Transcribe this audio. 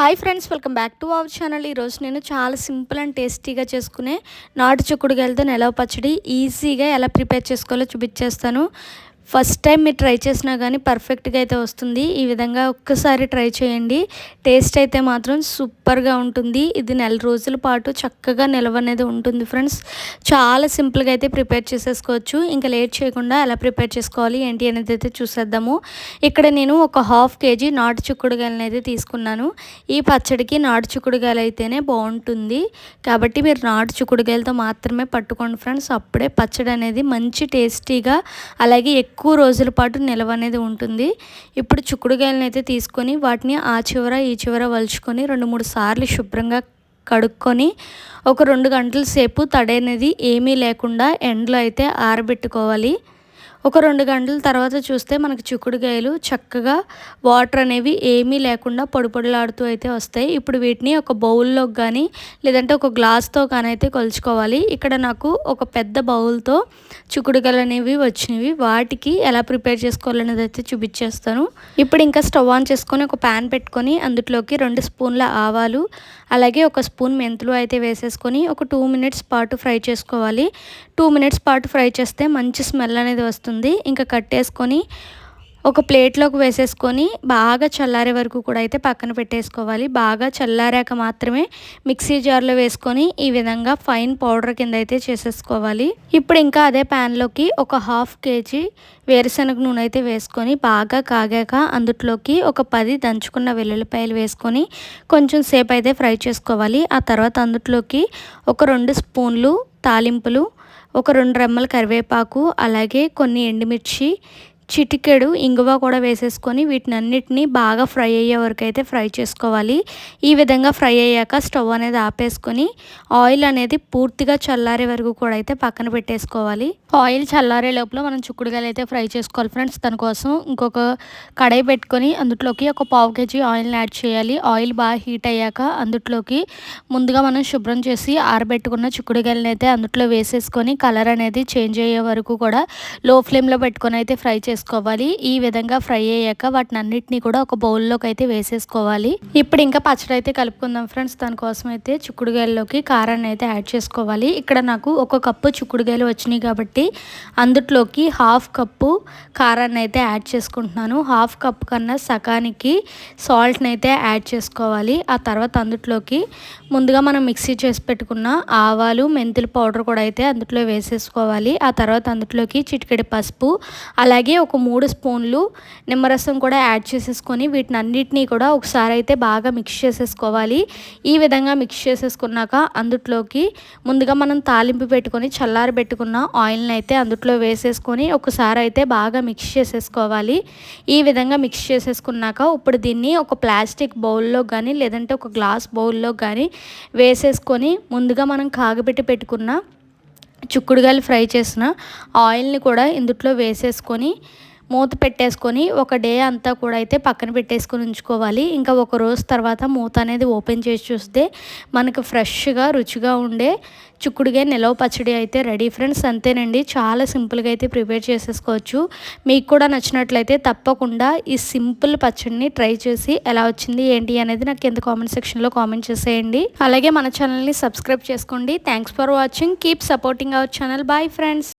Hi friends welcome back to our channel ఈరోజు నేను చాలా సింపుల్ అండ్ టేస్టీగా చేసుకునే నాటు చిక్కుడుగాయలతో నిలవ పచ్చడి ఈజీగా ఎలా ప్రిపేర్ చేసుకోవాలో చూపించేస్తాను. ఫస్ట్ టైం మీరు ట్రై చేసినా కానీ పర్ఫెక్ట్గా అయితే వస్తుంది. ఈ విధంగా ఒక్కసారి ట్రై చేయండి. టేస్ట్ అయితే మాత్రం సూపర్గా ఉంటుంది. ఇది నెల రోజుల పాటు చక్కగా నిల్వ అనేది ఉంటుంది ఫ్రెండ్స్. చాలా సింపుల్గా అయితే ప్రిపేర్ చేసేసుకోవచ్చు. ఇంకా లేట్ చేయకుండా ఎలా ప్రిపేర్ చేసుకోవాలి ఏంటి అనేది అయితే చూసేద్దాము. ఇక్కడ నేను ఒక హాఫ్ కేజీ నాటు చిక్కుడుగాయలను అయితే తీసుకున్నాను. ఈ పచ్చడికి నాటు చిక్కుడుగాయలు అయితేనే బాగుంటుంది. కాబట్టి మీరు నాటు చిక్కుడుగాయలతో మాత్రమే పట్టుకోండి ఫ్రెండ్స్. అప్పుడే పచ్చడి అనేది మంచి టేస్టీగా అలాగే ఎక్కువ ఎక్కువ రోజుల పాటు నిల్వ అనేది ఉంటుంది. ఇప్పుడు చిక్కుడుకాయలను అయితే తీసుకొని వాటిని ఆ చివర ఈ చివర వలుచుకొని రెండు మూడు సార్లు శుభ్రంగా కడుక్కొని ఒక రెండు గంటల సేపు తడి అనేది ఏమీ లేకుండా ఎండలో అయితే ఆరబెట్టుకోవాలి. ఒక రెండు గంటల తర్వాత చూస్తే మనకి చిక్కుడుకాయలు చక్కగా వాటర్ అనేవి ఏమీ లేకుండా పొడిపొడిలాడుతూ అయితే వస్తాయి. ఇప్పుడు వీటిని ఒక బౌల్లోకి కానీ లేదంటే ఒక గ్లాస్తో కానీ అయితే కొలుచుకోవాలి. ఇక్కడ నాకు ఒక పెద్ద బౌల్తో చిక్కుడుకాయలు అనేవి వచ్చినవి. వాటికి ఎలా ప్రిపేర్ చేసుకోవాలనేది అయితే చూపించేస్తాను. ఇప్పుడు ఇంకా స్టవ్ ఆన్ చేసుకొని ఒక ప్యాన్ పెట్టుకొని అందులోకి రెండు స్పూన్ల ఆవాలు అలాగే ఒక స్పూన్ మెంతులు అయితే వేసేసుకొని ఒక టూ మినిట్స్ పాటు ఫ్రై చేసుకోవాలి. టూ మినిట్స్ పాటు ఫ్రై చేస్తే మంచి స్మెల్ అనేది వస్తుంది. ఇంకా కట్టేసుకొని ఒక ప్లేట్లోకి వేసేసుకొని బాగా చల్లారే వరకు కూడా అయితే పక్కన పెట్టేసుకోవాలి. బాగా చల్లారాక మాత్రమే మిక్సీ జార్లో వేసుకొని ఈ విధంగా ఫైన్ పౌడర్ కింద అయితే చేసేసుకోవాలి. ఇప్పుడు ఇంకా అదే ప్యాన్లోకి ఒక హాఫ్ కేజీ వేరుశనగ నూనె అయితే వేసుకొని బాగా కాగాక అందుట్లోకి ఒక పది దంచుకున్న వెల్లుల్లిపాయలు వేసుకొని కొంచెం సేపు అయితే ఫ్రై చేసుకోవాలి. ఆ తర్వాత అందుట్లోకి ఒక రెండు స్పూన్లు తాలింపులు ఒక రెండు రెమ్మల కరివేపాకు అలాగే కొన్ని ఎండుమిర్చి చిటికెడు ఇంగువ కూడా వేసేసుకొని వీటిని అన్నిటినీ బాగా ఫ్రై అయ్యే వరకు అయితే ఫ్రై చేసుకోవాలి. ఈ విధంగా ఫ్రై అయ్యాక స్టవ్ అనేది ఆపేసుకొని ఆయిల్ అనేది పూర్తిగా చల్లారే వరకు కూడా అయితే పక్కన పెట్టేసుకోవాలి. ఆయిల్ చల్లారే లోపల మనం చుక్కుడుగాయలు అయితే ఫ్రై చేసుకోవాలి ఫ్రెండ్స్. దానికోసం ఇంకొక కడాయి పెట్టుకొని అందులోకి ఒక పావు కేజీ ఆయిల్ని యాడ్ చేయాలి. ఆయిల్ బాగా హీట్ అయ్యాక అందులోకి ముందుగా మనం శుభ్రం చేసి ఆరబెట్టుకున్న చిక్కుడుగాయలను అయితే అందులో వేసేసుకొని కలర్ అనేది చేంజ్ అయ్యే వరకు కూడా లో ఫ్లేమ్లో పెట్టుకొని అయితే ఫ్రై చేసుకోవాలి చేసుకోవాలి ఈ విధంగా ఫ్రై అయ్యాక వాటిని అన్నిటినీ కూడా ఒక బౌల్లోకి అయితే వేసేసుకోవాలి. ఇప్పుడు ఇంకా పచ్చడి అయితే కలుపుకుందాం ఫ్రెండ్స్. దానికోసం అయితే చిక్కుడుగాయల్లోకి కారాన్ని అయితే యాడ్ చేసుకోవాలి. ఇక్కడ నాకు ఒక కప్పు చిక్కుడుగాయలు వచ్చినాయి కాబట్టి అందుట్లోకి హాఫ్ కప్పు కారాన్ని అయితే యాడ్ చేసుకుంటున్నాను. హాఫ్ కప్ కన్నా సకానికి సాల్ట్ని అయితే యాడ్ చేసుకోవాలి. ఆ తర్వాత అందుట్లోకి ముందుగా మనం మిక్సీ చేసి పెట్టుకున్న ఆవాలు మెంతుల పౌడర్ కూడా అయితే అందుట్లో వేసేసుకోవాలి. ఆ తర్వాత అందుట్లోకి చిటికెడి పసుపు అలాగే ఒక ఒక మూడు స్పూన్లు నిమ్మరసం కూడా యాడ్ చేసేసుకొని వీటిని అన్నిటినీ కూడా ఒకసారి అయితే బాగా మిక్స్ చేసేసుకోవాలి. ఈ విధంగా మిక్స్ చేసేసుకున్నాక అందుట్లోకి ముందుగా మనం తాలింపు పెట్టుకొని చల్లారి పెట్టుకున్న ఆయిల్ని అయితే అందుట్లో వేసేసుకొని ఒకసారి అయితే బాగా మిక్స్ చేసేసుకోవాలి. ఈ విధంగా మిక్స్ చేసేసుకున్నాక ఇప్పుడు దీన్ని ఒక ప్లాస్టిక్ బౌల్లో కానీ లేదంటే ఒక గ్లాస్ బౌల్లో కానీ వేసేసుకొని ముందుగా మనం కాగబెట్టి పెట్టుకున్న చుక్కుడుగాయలు ఫ్రై చేసిన ఆయిల్ని కూడా ఇందుట్లో వేసేసుకొని మూత పెట్టేసుకొని ఒక డే అంతా కూడా అయితే పక్కన పెట్టేసుకొని ఉంచుకోవాలి. ఇంకా ఒక రోజు తర్వాత మూత అనేది ఓపెన్ చేసి చూస్తే మనకు ఫ్రెష్గా రుచిగా ఉండే చిక్కుడుగా నిలవ పచ్చడి అయితే రెడీ ఫ్రెండ్స్. అంతేనండి. చాలా సింపుల్గా అయితే ప్రిపేర్ చేసేసుకోవచ్చు. మీకు కూడా నచ్చినట్లయితే తప్పకుండా ఈ సింపుల్ పచ్చడిని ట్రై చేసి ఎలా వచ్చింది ఏంటి అనేది నాకు కింద కామెంట్ సెక్షన్లో కామెంట్ చేసేయండి. అలాగే మన ఛానల్ని సబ్స్క్రైబ్ చేసుకోండి. Thanks for watching. Keep supporting our channel. Bye friends.